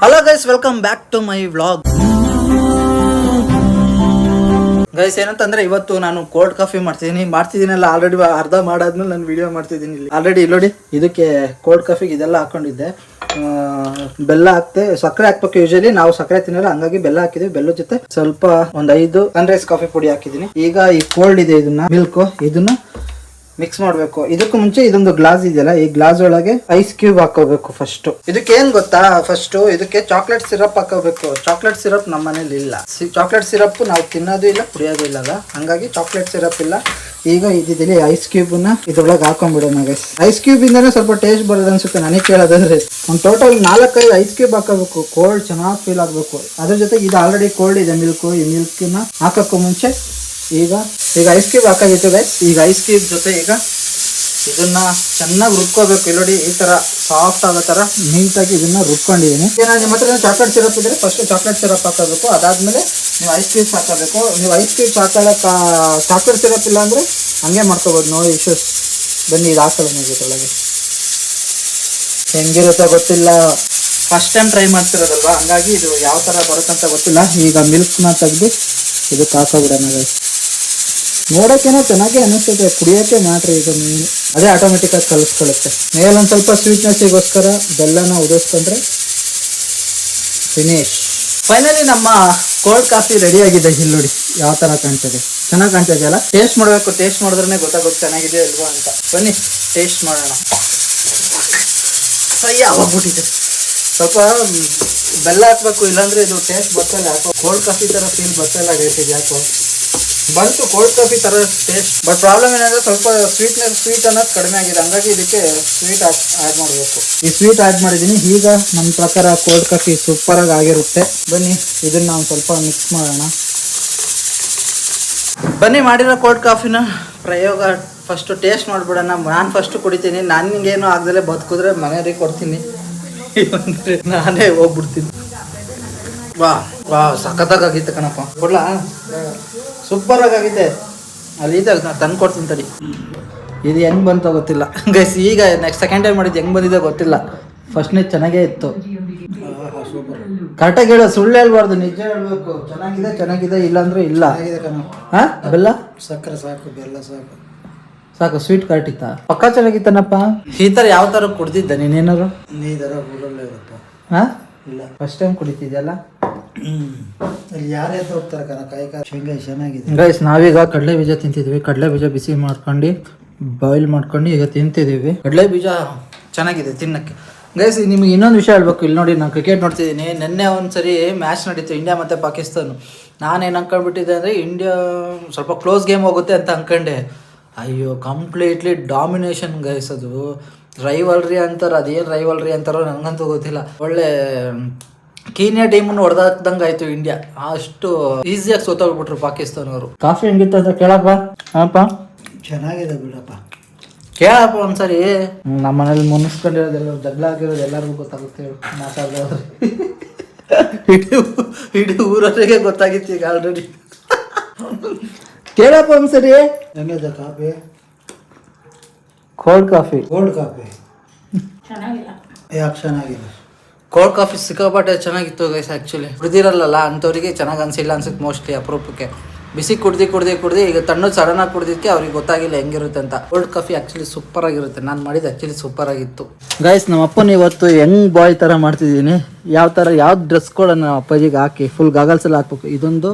Hello guys welcome back to my vlog guys ಏನಂತಂದ್ರೆ ಇವತ್ತು ನಾನು ಕೋಲ್ಡ್ ಕಾಫಿ ಮಾಡ್ತಿದ್ದೀನಿ. ಮಾಡ್ತಿದ್ದೀನಲ್ಲ ಆಲ್ರೆಡಿ ಅರ್ಧ ಮಾಡಾದ್ಮೇಲೆ ನಾನು ವಿಡಿಯೋ ಮಾಡ್ತಿದ್ದೀನಿ ಇಲ್ಲಿ. ಆಲ್ರೆಡಿ ಇಲ್ಲಿ ನೋಡಿ, ಇದಕ್ಕೆ ಕೋಲ್ಡ್ ಕಾಫಿಗೆ ಇದೆಲ್ಲ ಹಾಕೊಂಡಿದ್ದೆ. ಬೆಲ್ಲ ಹಾಕ್ತೆ, ಸಕ್ಕರೆ ಹಾಕ್ಬೇಕು ಯೂಶಲಿ ನಾವು ಸಕ್ಕರೆ ತಿನ್ನಲ್ಲ, ಹಂಗಾಗಿ ಬೆಲ್ಲ ಹಾಕಿದ್ವಿ. ಬೆಲ್ಲ ಜೊತೆ ಸ್ವಲ್ಪ ಒಂದ್ ಐದು ಸನ್ರೈಸ್ ಕಾಫಿ ಪುಡಿ ಹಾಕಿದೀನಿ ಈಗ ಈ ಕೋಲ್ಡ್ ಇದೆ ಇದನ್ನ ಮಿಲ್ಕ್ ಇದನ್ನ ಮಿಕ್ಸ್ ಮಾಡಬೇಕು. ಇದಕ್ಕೂ ಮುಂಚೆ ಇದೊಂದು ಗ್ಲಾಸ್ ಇದೆಯಲ್ಲ, ಈ ಗ್ಲಾಸ್ ಒಳಗೆ ಐಸ್ ಕ್ಯೂಬ್ ಹಾಕೋಬೇಕು ಫಸ್ಟ್ ಇದಕ್ಕೆ ಏನ್ ಗೊತ್ತಾ? ಫಸ್ಟ್ ಇದಕ್ಕೆ ಚಾಕ್ಲೇಟ್ ಸಿರಪ್ ಹಾಕೋಬೇಕು. ಚಾಕ್ಲೇಟ್ ಸಿರಪ್ ನಮ್ಮ ಮನೇಲಿ ಇಲ್ಲ. ಚಾಕ್ಲೇಟ್ ಸಿರಪ್ ನಾವು ತಿನ್ನೋದು ಇಲ್ಲ, ಕುಡಿಯೋದು ಇಲ್ಲಲ್ಲ ಹಂಗಾಗಿ ಚಾಕ್ಲೇಟ್ ಸಿರಪ್ ಇಲ್ಲ. ಈಗ ಇದ್ದಿದ್ದೀನಿ ಐಸ್ ಕ್ಯೂಬ್ನ ಇದ್ರೊಳಗೆ ಹಾಕೊಂಡ್ಬಿಡೋಣ ಗೈಸ್ ಐಸ್ ಕ್ಯೂಬ್ ಇಂದಾನೆ ಸ್ವಲ್ಪ ಟೇಸ್ಟ್ ಬರೋದು ಅನ್ಸುತ್ತೆ, ನನಗೆ ಕೇಳೋದಾದ್ರೆ. ಒಂದು ಟೋಟಲ್ ನಾಲ್ಕೈದು ಐಸ್ ಕ್ಯೂಬ್ ಹಾಕೋಬೇಕು. ಕೋಲ್ಡ್ ಚೆನ್ನಾಗಿ ಫೀಲ್ ಆಗಬೇಕು. ಅದ್ರ ಜೊತೆಗೆ ಇದು ಆಲ್ರೆಡಿ ಕೋಲ್ಡ್ ಇದೆ ಮಿಲ್ಕ್ ಈ ಮಿಲ್ಕ್ನ ಹಾಕೋಕ್ಕೂ ಮುಂಚೆ ಈಗ ಈಗ ಐಸ್ ಕ್ಯೂಬ್ ಹಾಕಾಗಿತ್ತು ಗೈಸ್ ಈಗ ಐಸ್ ಕ್ಯೂಬ್ ಜೊತೆ ಈಗ ಇದನ್ನ ಚೆನ್ನಾಗಿ ರುಬ್ಕೋಬೇಕು. ನೋಡಿ ಈ ತರ ಸಾಫ್ಟ್ ಆಗೋ ತರ ನೀಟಾಗಿ ಇದನ್ನ ರುಬ್ಕೊಂಡಿದ್ದೀನಿ. ಈಗ ನಿಮ್ಮ ಹತ್ರ ಚಾಕ್ಲೇಟ್ ಸಿರಪ್ ಇದ್ರೆ ಫಸ್ಟ್ ಚಾಕ್ಲೇಟ್ ಸಿರಪ್ ಹಾಕೋಬೇಕು. ಅದಾದ್ಮೇಲೆ ನೀವು ಐಸ್ ಕ್ಯೂಬ್ಸ್ ಹಾಕೋಬೇಕು. ನೀವು ಐಸ್ ಕ್ಯೂಬ್ಸ್ ಹಾಕೊಳ್ಳೋಕೆ ಚಾಕ್ಲೇಟ್ ಸಿರಪ್ ಇಲ್ಲ ಅಂದ್ರೆ ಹಂಗೆ ಮಾಡ್ಕೋಬೋದು. ನೋ ಇಶ್ಯೂಸ್ ಬನ್ನಿ, ಇದು ಹಾಕಲ್ಲ ಹೆಂಗಿರುತ್ತೋ ಗೊತ್ತಿಲ್ಲ. ಫಸ್ಟ್ ಟೈಮ್ ಟ್ರೈ ಮಾಡ್ತಿರೋದಲ್ವಾ? ಹಂಗಾಗಿ ಇದು ಯಾವ ಥರ ಬರುತ್ತಂತ ಗೊತ್ತಿಲ್ಲ. ಈಗ ಮಿಲ್ಕ್ನ ತೆಗೆದು ಇದಕ್ಕೆ ಹಾಕೋಬಿಡೋಣ. ನೋಡೋಕ್ಕೇನೋ ಚೆನ್ನಾಗಿ ಅನಿಸ್ತದೆ ಕುಡಿಯೋಕೆ ಮಾಡ್ರಿ ಇದು ಮೀನು ಅದೇ ಆಟೋಮೆಟಿಕ್ ಆಗಿ ಕಲಿಸ್ಕೊಳ್ಳುತ್ತೆ. ಮೇಲೊಂದು ಸ್ವಲ್ಪ ಸ್ವೀಟ್ನೆಸ್ಸಿಗೋಸ್ಕರ ಬೆಲ್ಲನ ಉದಿಸ್ಕೊಂಡ್ರೆ ಫಿನಿಶ್ ಫೈನಲಿ ನಮ್ಮ ಕೋಲ್ಡ್ ಕಾಫಿ ರೆಡಿ ಆಗಿದೆ ಇಲ್ಲಿ ನೋಡಿ. ಯಾವ ಥರ ಕಾಣ್ತದೆ? ಚೆನ್ನಾಗಿ ಕಾಣ್ತಾ ಇದೆಯಲ್ಲ ಟೇಸ್ಟ್ ಮಾಡಬೇಕು ಟೇಸ್ಟ್ ಮಾಡಿದ್ರೆ ಗೊತ್ತಾಗುತ್ತೆ ಚೆನ್ನಾಗಿದೆ ಇಲ್ವಾ ಅಂತ. ಬನ್ನಿ ಟೇಸ್ಟ್ ಮಾಡೋಣ. ಸೈ ಆಗೋಗ್ಬಿಟ್ಟಿದೆ ಸ್ವಲ್ಪ ಬೆಲ್ಲ ಹಾಕ್ಬೇಕು, ಇಲ್ಲಾಂದ್ರೆ ಇದು ಟೇಸ್ಟ್ ಬರ್ತಲ್ಲ ಯಾಕೋ. ಕೋಲ್ಡ್ ಕಾಫಿ ತರ ಫೀಲ್ ಬರ್ತಾಯಿಲ್ಲ ಗೈಸ್ ಇದೆ ಯಾಕೋ. ಬಂತು ಕೋಲ್ಡ್ ಕಾಫಿ ತರ ಟೇಸ್ಟ್ ಬಟ್ ಪ್ರಾಬ್ಲಮ್ ಏನಂದ್ರೆ ಸ್ವಲ್ಪ ಸ್ವೀಟ್ನೆಸ್ ಸ್ವೀಟ್ ಅನ್ನೋದು ಕಡಿಮೆ ಆಗಿದೆ. ಹಂಗಾಗಿ ಇದಕ್ಕೆ ಸ್ವೀಟ್ ಆ್ಯಡ್ ಮಾಡಬೇಕು. ಈ ಸ್ವೀಟ್ ಆ್ಯಡ್ ಮಾಡಿದ್ದೀನಿ. ಈಗ ನನ್ನ ಪ್ರಕಾರ ಕೋಲ್ಡ್ ಕಾಫಿ ಸೂಪರ್ ಆಗಿ ಆಗಿರುತ್ತೆ. ಬನ್ನಿ ಇದನ್ನ ನಾವು ಸ್ವಲ್ಪ ಮಿಕ್ಸ್ ಮಾಡೋಣ. ಬನ್ನಿ ಮಾಡಿರೋ ಕೋಲ್ಡ್ ಕಾಫಿನ ಪ್ರಯೋಗ ಫಸ್ಟ್ ಟೇಸ್ಟ್ ಮಾಡ್ಬಿಡೋಣ. ನಾನು ಫಸ್ಟ್ ಕುಡಿತೀನಿ. ನನಗೇನು ಆಗದಲ್ಲೇ ಬದುಕಿದ್ರೆ ಮನೆಯವ್ರಿಗೆ ಕೊಡ್ತೀನಿ. ನಾನೇ ಹೋಗ್ಬಿಡ್ತೀನಿ. ವಾ ವಾ ಸಖತ್ತಾಗಿತ್ತು ಕಣಪ್ಪ. ಕೊಡ್ಲಾ? ಸೂಪರ್ ಆಗಿದೆ ಅಲ್ಲಿ ಇದೆ ನಾನು ತಂದು ಕೊಡ್ತೀನಿ ತಡಿ. ಇದು ಹೆಂಗ್ ಬಂತೋ ಗೊತ್ತಿಲ್ಲ. ಗೈಸ್ ಈಗ ನೆಕ್ಸ್ಟ್ ಸೆಕೆಂಡ್ ಟೈಮ್ ಮಾಡಿದ್ದು ಹೆಂಗ್ ಬಂದಿದೆ ಗೊತ್ತಿಲ್ಲ. ಫಸ್ಟ್ನೇ ಚೆನ್ನಾಗೇ ಇತ್ತು. ಕರೆಕ್ಟಾಗಿ ಹೇಳೋ ಸುಳ್ಳು ಹೇಳ್ಬಾರ್ದು ನಿಜ ಹೇಳ್ಬೇಕು. ಚೆನ್ನಾಗಿದೆ ಚೆನ್ನಾಗಿದೆ ಇಲ್ಲ. ಅಂದ್ರೆ ಇಲ್ಲ ಹಾಂ ಬೆಲ್ಲ? ಸಕ್ಕರೆ ಸಾಕು ಬೆಲ್ಲ ಸಾಕು. ಸಾಕು ಸ್ವೀಟ್ ಕರೆಕ್ಟ್ ಇತ್ತ? ಪಕ್ಕ ಚೆನ್ನಾಗಿತ್ತನಪ್ಪ? ಈ ತರ ಯಾವ ತರ ಕುಡ್ದಿದ್ದ ನೀನೇನಾರು ನೀ ಇರಪ್ಪ ಹಾ? ಇಲ್ಲ. ಫಸ್ಟ್ ಟೈಮ್ ಕುಡಿತಿದ್ಯಲ್ಲ? ಯಾರೇ ಕಣ ಚೆನ್ನಾಗಿದೆ ಗೈಸ್ ನಾವೀಗ ಕಡಲೆ ಬೀಜ ತಿಂತಿದ್ವಿ. ಕಡಲೆ ಬೀಜ ಬಿಸಿ ಮಾಡ್ಕೊಂಡು ಬಾಯ್ಲ್ ಮಾಡ್ಕೊಂಡು ಈಗ ತಿಂತಿದೀವಿ ಕಡಲೆ ಬೀಜ ಚೆನ್ನಾಗಿದೆ ತಿನ್ನಕ್ಕೆ. ಗೈಸ್ ನಿಮ್ಗೆ ಇನ್ನೊಂದು ವಿಷಯ ಹೇಳ್ಬೇಕು. ಇಲ್ಲಿ ನೋಡಿ ನಾನು ಕ್ರಿಕೆಟ್ ನೋಡ್ತಿದ್ದೀನಿ. ನಿನ್ನೆ ಒಂದ್ಸರಿ ಮ್ಯಾಚ್ ನಡೀತು, ಇಂಡಿಯಾ ಮತ್ತು ಪಾಕಿಸ್ತಾನ. ನಾನೇನು ಅನ್ಕೊಂಡ್ಬಿಟ್ಟಿದ್ದೆ ಅಂದರೆ, ಇಂಡಿಯಾ ಸ್ವಲ್ಪ ಕ್ಲೋಸ್ ಗೇಮ್ ಹೋಗುತ್ತೆ ಅಂತ ಅನ್ಕೊಂಡೆ. ಅಯ್ಯೋ ಕಂಪ್ಲೀಟ್ಲಿ ಡಾಮಿನೇಷನ್ ಗೈಸ್ ಅದು. ರೈವಲ್ರಿ ಅಂತಾರೆ, ಅದೇನು ರೈವಲ್ರಿ ಅಂತಾರೋ ನನಗಂತೂ ಗೊತ್ತಿಲ್ಲ. ಒಳ್ಳೆ ಕೀನ್ಯಾ ಟೀಮನ್ನು ಹೊಡೆದಾಕ್ದಂಗೆ ಆಯ್ತು ಇಂಡಿಯಾ ಅಷ್ಟು ಈಸಿಯಾಗಿ ಸೋತೋಗ್ಬಿಟ್ರು ಪಾಕಿಸ್ತಾನವರು. ಕಾಫಿ ಹೆಂಗಿತ್ತು ಅಂತ ಕೇಳಪ್ಪ. ಅಪ್ಪ ಚೆನ್ನಾಗಿದೆ ಬಿಡಪ್ಪ. ಕೇಳಪ್ಪ ಒಂದ್ಸರಿ. ನಮ್ಮ ಮನೇಲಿ ಮುನ್ನಿಸ್ಕೊಂಡಿರೋದೆಲ್ಲ ಜಗಳ ಆಗಿರೋದು ಎಲ್ಲರಿಗೂ ಗೊತ್ತಾಗುತ್ತೆ ಮಾತಾಡಿದವ್ರು. ಇಡೀ ಇಡೀ ಊರವರಿಗೆ ಗೊತ್ತಾಗಿತ್ತು ಈಗ ಆಲ್ರೆಡಿ ಕೇಳಪ್ಪ ಒಂದ್ಸರಿ. ಹೆಂಗಿದೆ coffee? Cold coffee cold coffee ಯಾಕೆ ಚೆನ್ನಾಗಿದೆ ಕೋಲ್ಡ್ ಕಾಫಿ ಸಿಕ್ಕಾಪಟ್ಟೆ ಚೆನ್ನಾಗಿತ್ತು ಗೈಸ್ ಆ್ಯಕ್ಚುಲಿ ಕುಡ್ದಿರಲ್ಲ ಅಂಥವ್ರಿಗೆ ಚೆನ್ನಾಗಿ ಅನಿಸಿಲ್ಲ ಅನ್ಸುತ್ತೆ ಮೋಸ್ಟ್ಲಿ ಅಪರೂಪಕ್ಕೆ ಬಿಸಿ ಕುಡ್ದು ಕುಡ್ದು ಕುಡ್ದು ಈಗ ತಣ್ಣು ಸಡನ್ನಾಗಿ ಆಗಿ ಕುಡ್ದಿದ್ದಕ್ಕೆ ಅವ್ರಿಗೆ ಗೊತ್ತಾಗಿಲ್ಲ ಹೆಂಗಿರುತ್ತೆ ಅಂತ. ಕೋಲ್ಡ್ ಕಾಫಿ ಆ್ಯಕ್ಚುಲಿ ಸೂಪರ್ ಆಗಿರುತ್ತೆ. ನಾನು ಮಾಡಿದ್ದು ಆ್ಯಕ್ಚುಲಿ ಸೂಪರ್ ಆಗಿತ್ತು. ಗೈಸ್ ನಮ್ಮ ಅಪ್ಪನ ಇವತ್ತು ಹೆಂಗ್ ಬಾಯ್ ಥರ ಮಾಡ್ತಿದ್ದೀನಿ. ಯಾವ ಥರ ಯಾವ ಡ್ರೆಸ್ ಕೋಡ್ ನಮ್ಮ ಅಪ್ಪಾಜಿಗೆ ಹಾಕಿ ಫುಲ್ ಗಾಗಲ್ಸ್ ಎಲ್ಲ ಹಾಕ್ಬೇಕು. ಇದೊಂದು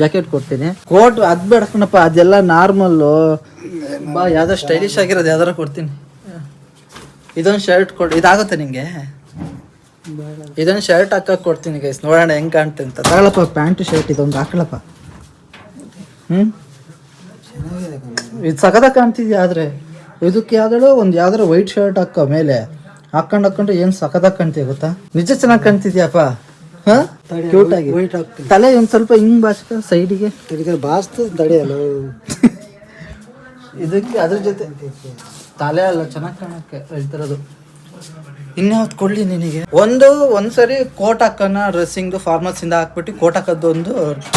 ಜಾಕೆಟ್ ಕೊಡ್ತೀನಿ. ಕೋಟ್ ಅದ್ ಬೇಡ ಕಣಪ್ಪ ಅದೆಲ್ಲ ನಾರ್ಮಲ್ಲು ಬಾ ಯಾವ್ದೋ ಸ್ಟೈಲಿಶ್ ಆಗಿರೋದು ಯಾವ್ದಾರ ಕೊಡ್ತೀನಿ. ಇದೊಂದು ಶರ್ಟ್ ಕೊಡು ಇದಾಗುತ್ತೆ ನಿಂಗೆ. ಇದೊಂದು ಶರ್ಟ್ ಹಾಕಕ್ ಕೊಡ್ತೀನಿ ಗೈಸ್ ನೋಡೋಣ ಹೆಂಗ್ ಕಾಣ್ತೆ ಅಂತ. ತಗೊಳಪ್ಪ ಪ್ಯಾಂಟ್ ಶರ್ಟ್ ಇದೊಂದು ಹಾಕಲಪ್ಪ ಹ್ಮ್? ಇದು ಸಗದ ಕಾಣ್ತಿದ್ಯಾ ಆದ್ರೆ? ಇದಕ್ಕೆ ಯಾವ್ದಾಳು ಒಂದು ಯಾವ್ದಾರ ವೈಟ್ ಶರ್ಟ್ ಹಾಕ ಮೇಲೆ ಹಾಕೊಂಡ್ ಹಾಕೊಂಡ್ರೆ ಏನ್ ಸಖದ ಕಾಣ್ತೀಯ ಗೊತ್ತಾ? ನಿಜ ಚೆನ್ನಾಗಿ ಕಾಣ್ತಿದ್ಯಾಪ ಹಾ? ಕ್ಯೂಟ್ ಆಗಿ. ವೈಟ್ ಹಾಕ್ತೀನಿ. ತಲೆ ಒಂದ್ ಸ್ವಲ್ಪ ಹಿಂಗ್ ಬಾಚ್ಕ ಸೈಡಿಗೆ ಇದಕ್ಕೆ ಬಾಸ್ತು ತಡೆಯಲ್ಲ. ಇದಕ್ಕೆ ಅದ್ರ ಜೊತೆ ತಲೆ ಅಲ್ಲ ಚೆನ್ನಾಗಿ ಕಾಣಕ್ಕೆ ಹೇಳ್ತಿರೋದು. ಇನ್ಯಾವ್ದು ಕೊಡ್ಲಿ ನಿನಗೆ? ಒಂದು ಒಂದ್ಸರಿ ಕೋಟ್ ಹಾಕೋಣ ಡ್ರೆಸ್ಸಿಂಗ್ ಫಾರ್ಮಲ್ಸ್ ಇಂದ ಹಾಕ್ಬಿಟ್ಟು ಕೋಟ್ ಹಾಕೋದು ಒಂದು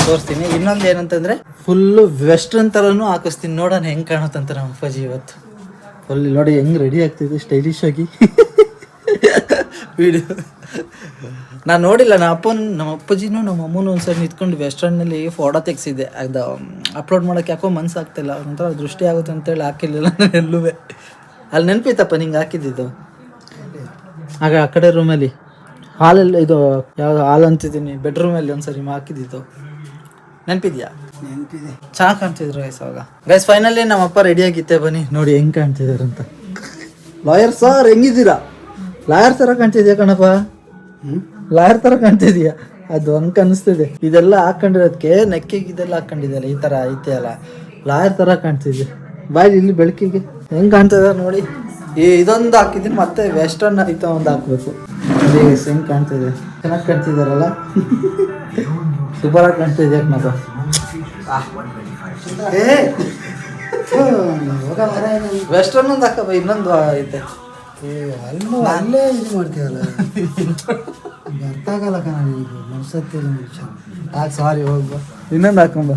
ತೋರಿಸ್ತೀನಿ. ಇನ್ನೊಂದು ಏನಂತಂದ್ರೆ ಫುಲ್ಲು ವೆಸ್ಟರ್ನ್ ತರನು ಹಾಕಿಸ್ತೀನಿ. ನೋಡೋಣ ಹೆಂಗ್ ಕಾಣುತ್ತಂತ ನಮ್ಮ ಅಪ್ಪಾಜಿ ಇವತ್ತು. ಫುಲ್ ನೋಡಿ ಹೆಂಗ್ ರೆಡಿ ಆಗ್ತಿದೆ ಸ್ಟೈಲಿಶ್ ಆಗಿ. ವಿಡಿಯೋ ನಾನು ನೋಡಿಲ್ಲ, ನಮ್ಮ ಅಪ್ಪನ, ನಮ್ಮ ಅಪ್ಪಾಜಿನೂ, ನಮ್ಮ ಅಮ್ಮನೂ ಒಂದ್ಸರಿ ನಿಂತ್ಕೊಂಡು ವೆಸ್ಟರ್ನಲ್ಲಿ ಫೋಟೋ ತೆಗ್ಸಿದ್ದೆ. ಅದು ಅಪ್ಲೋಡ್ ಮಾಡೋಕೆ ಯಾಕೋ ಮನ್ಸು ಆಗ್ತಿಲ್ಲ. ಒಂಥರ ದೃಷ್ಟಿ ಆಗುತ್ತೆ ಅಂತೇಳಿ ಹಾಕಿರ್ಲಿಲ್ಲ ನಾನು ಎಲ್ಲೂ ಅಲ್ಲಿ ನೆನಪಿತ್ತಪ್ಪ, ನಿಂಗೆ ಹಾಕಿದ್ದಿದ್ದು? ಆಗ ಆ ಕಡೆ ರೂಮಲ್ಲಿ ಹಾಲಲ್ಲಿ ಇದು ಯಾವ್ದು ಹಾಲ್ ಅಂತಿದ್ದೀನಿ ಬೆಡ್ರೂಮಲ್ಲಿ ಒಂದ್ಸರಿ ಹಾಕಿದ್ದಿದ್ದು. ನೆನಪಿದ್ಯಾ? ನೆನಪಿದೆ. ಚೆನ್ನಾಗಿ ಕಾಣ್ತಿದ್ರು ಗೈಸ್ ಅವಾಗ. ಗೈಸ್ ಫೈನಲಿ ನಮ್ಮಪ್ಪ ರೆಡಿ ಆಗಿತ್ತೆ ಬನ್ನಿ. ನೋಡಿ ಹೆಂಗ್ ಕಾಣ್ತಿದಾರೆ ಅಂತ. Lawyer sir ಹೆಂಗಿದ್ದೀರಾ? ಲಾಯರ್ ತರ ಕಾಣ್ತಿದ್ಯಾ ಕಣಪ್ಪ? ಲಾಯರ್ ತರ ಕಾಣ್ತಿದ್ಯಾ? ಅದು ಹಂಗೆ ಅನಿಸ್ತಿದೆ. ಇದೆಲ್ಲ ಹಾಕೊಂಡಿರೋದಕ್ಕೆ ನೆಕ್ಕಿಗೆ ಇದೆಲ್ಲ ಹಾಕೊಂಡಿದ್ದಾರೆ ಈ ತರ ಐತೆ ಅಲ್ಲ. ಲಾಯರ್ ತರ ಕಾಣ್ತಿದ್ಯಾ? ಬಾಯ್ ಇಲ್ಲಿ ಬೆಳಕಿಗೆ. ಹೆಂಗ್ ಕಾಣ್ತಿದಾರೆ ನೋಡಿ. ಈ ಇದೊಂದು ಹಾಕಿದ್ದೀನಿ ಮತ್ತೆ ವೆಸ್ಟರ್ನ್ ಐತ ಒಂದು ಹಾಕ್ಬೇಕು. ಅದೇ ಸೇಮ್ ಕಾಣ್ತಿದೆ. ಚೆನ್ನಾಗಿ ಕಾಣ್ತಿದಾರಲ್ಲ? ಸೂಪರ್ ಆಗಿ ಕಾಣ್ತಿದ್ಯಾ ಕಣಪ್ಪ ಏ! ಥು, ಹೋಗ ಮರ ವೆಸ್ಟರ್ನ್ ಒಂದು ಹಾಕಬ ಇನ್ನೊಂದು ಐತೆ. ಅಲ್ಲೂ ಇದು ಮಾಡ್ತೀವಲ್ಲ? ಅರ್ಥ ಆಗಲ್ಲ ಕಣ ಸಾರಿ ಹೋಗ್ಬ ಇನ್ನೊಂದು ಹಾಕೊಂಬ